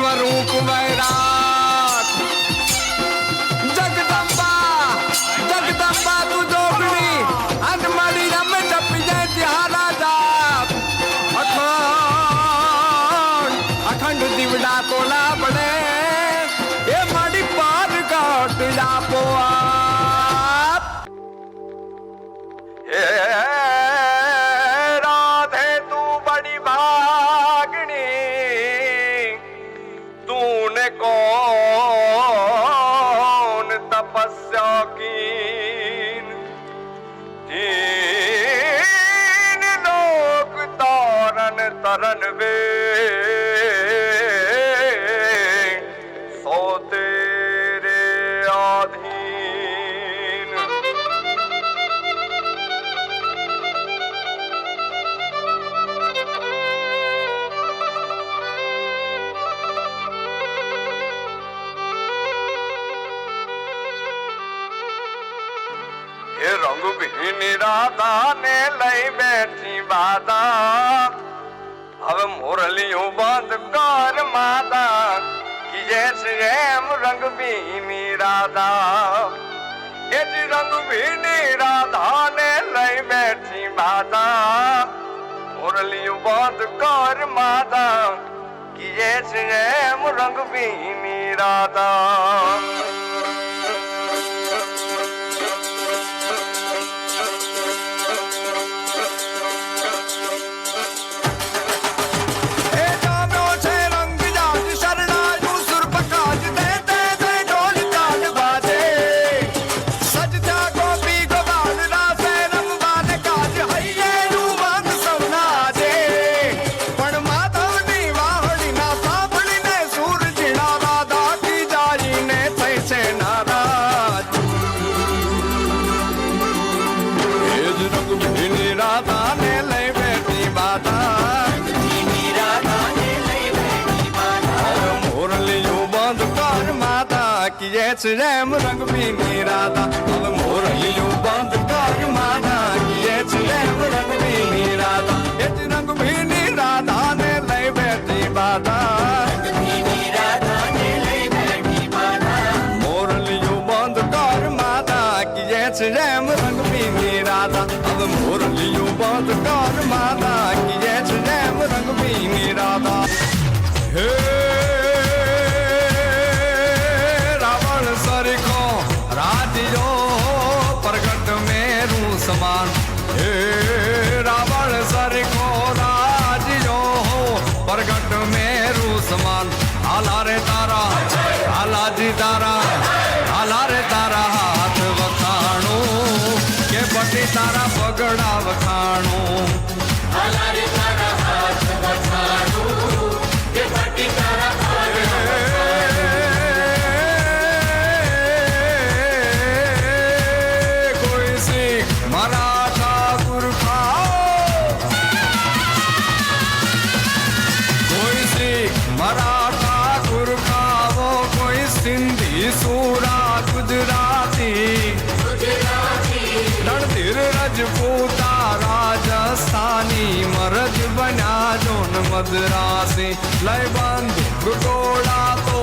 સ્વરૂપ વૈરાગ. જગદંબા જગદંબા, તું જોગણી. અને મારી રમે ટપી જાય ત્યારા જાપ અખંડ અખંડ દીવડા કોલા પડે એ મારી પાર કાઢ આપો આ কর रंग भी राधा ने लई बैठी बाधा। अब मुरलियो बंद कर माता कि जैसे एम रंग भीनी राधा। यदि रंग भीनी राधा ने लई बैठी बाधा, मुरलियो बंद कर माता कि जैसे एम रंग भीनी राधा। नाच रैम रंग पीनी राधा अब मोर रावण सर को राज जो हो प्रगट मेरू समान आला रे तारा आला जी तारा आला रे तारा हाथ वखाणो के बटी तारा बगड़ा वखाणो आला रे મદ્રાસે લય બંધ ઘૂંટોળાતો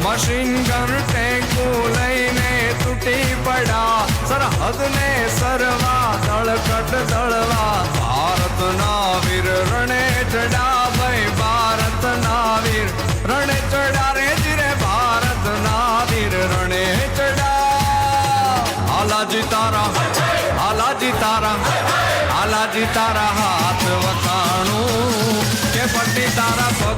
મશીન ગન ટેકો લઈને તૂટી પડ્યા સરહદને સરવા તળકટ તળવા ભારતના વીર રણે ચડા thought I'd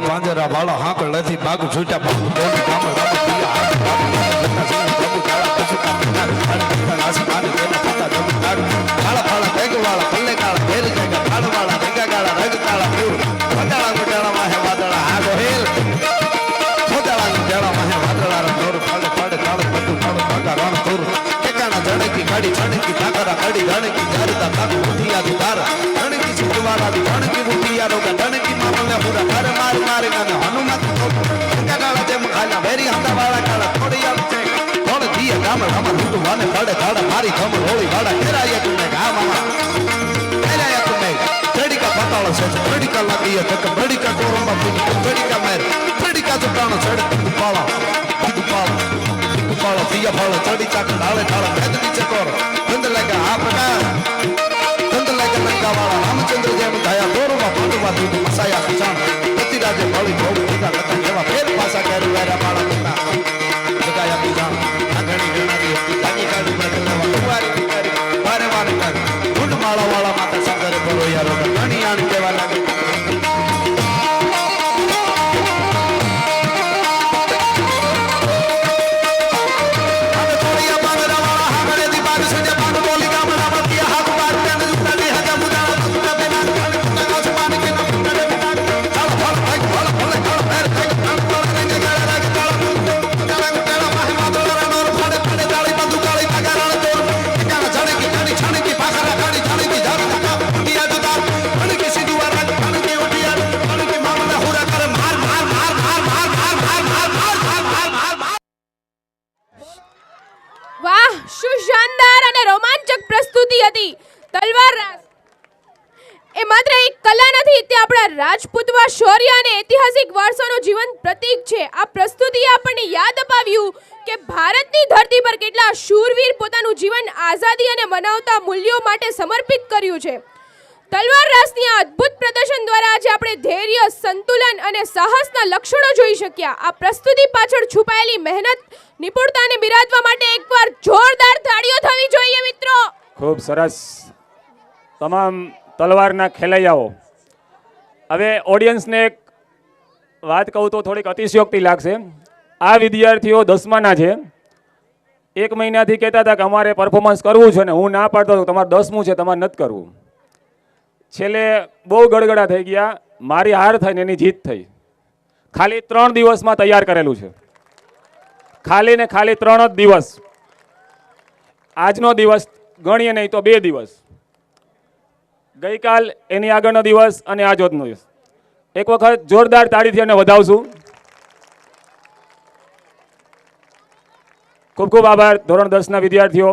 પાંજરા વાળા હાંકળ નથી બાગ છૂટા கையத்தக்க படிக்கா கோரம் அப்படின்னு படிக்கா மேர் படிக்கா சுட்டான சடு பாலா பாலா பாலா தீய பாலா சடி சாக்கு நாளை கால மேதனி சக்கோரம் தந்தலக்க ஆப்பகா தந்தலக்க லங்காவாளா ராமச்சந்திர ஜெயம் தயா கோரமா பாட்டுமா தூக்கு மசாயா சுசான் பத்திராஜ பாலி கோபுரிகா கத்தா கேவா பேர் பாசா கரு வேற பாலா கத்தா શું શાનદાર અને રોમાંચક પ્રસ્તુતિ હતી. તલવાર એ માત્ર એક કલા નથી, તે આપણા રાજપૂતવા શૌર્ય અને ઐતિહાસિક વારસાનું જીવન પ્રતીક છે. આ પ્રસ્તુતિએ આપણને યાદ અપાવ્યું કે ભારતની ધરતી પર કેટલા શૂરવીર પોતાનું જીવન આઝાદી અને મનાવતા મૂલ્યો માટે સમર્પિત કર્યું છે. તલવાર રાસની આ અદ્ભુત પ્રદર્શન દ્વારા આજે આપણે ધૈર્ય, સંતુલન અને સાહસના લક્ષણો જોઈ શક્યા. આ પ્રસ્તુતિ પાછળ છુપાયેલી મહેનત, નિપુણતાને બિરાદવા માટે એકવાર જોરદાર તાળીઓ થવી જોઈએ મિત્રો. ખૂબ સરસ. તમામ તલવારના ખેલૈયાઓ. હવે ઓડિયન્સને એક વાત કહું તો થોડીક અતિશયોક્તિ લાગશે. આ વિદ્યાર્થીઓ દસમાના છે. એક મહિનાથી કહેતા હતા કે અમારે પરફોર્મન્સ કરવું છે ને હું ના પાડતો તમારે દસમું છે, તમારે નથી કરવું. છેલ્લે બહુ ગડગડા થઈ ગયા. મારી હાર થઈ ને એની જીત થઈ. ખાલી ત્રણ દિવસમાં તૈયાર કરેલું છે. ખાલી ને ખાલી ત્રણ જ દિવસ. આજનો દિવસ ગણીએ નહીં તો બે દિવસ. ગઈકાલ એની આગળનો દિવસ અને આજનો દિવસ. એક વખત જોરદાર તાળીથી એને વધાવશું. ખૂબ ખૂબ આભાર. ધોરણ દસના વિદ્યાર્થીઓ.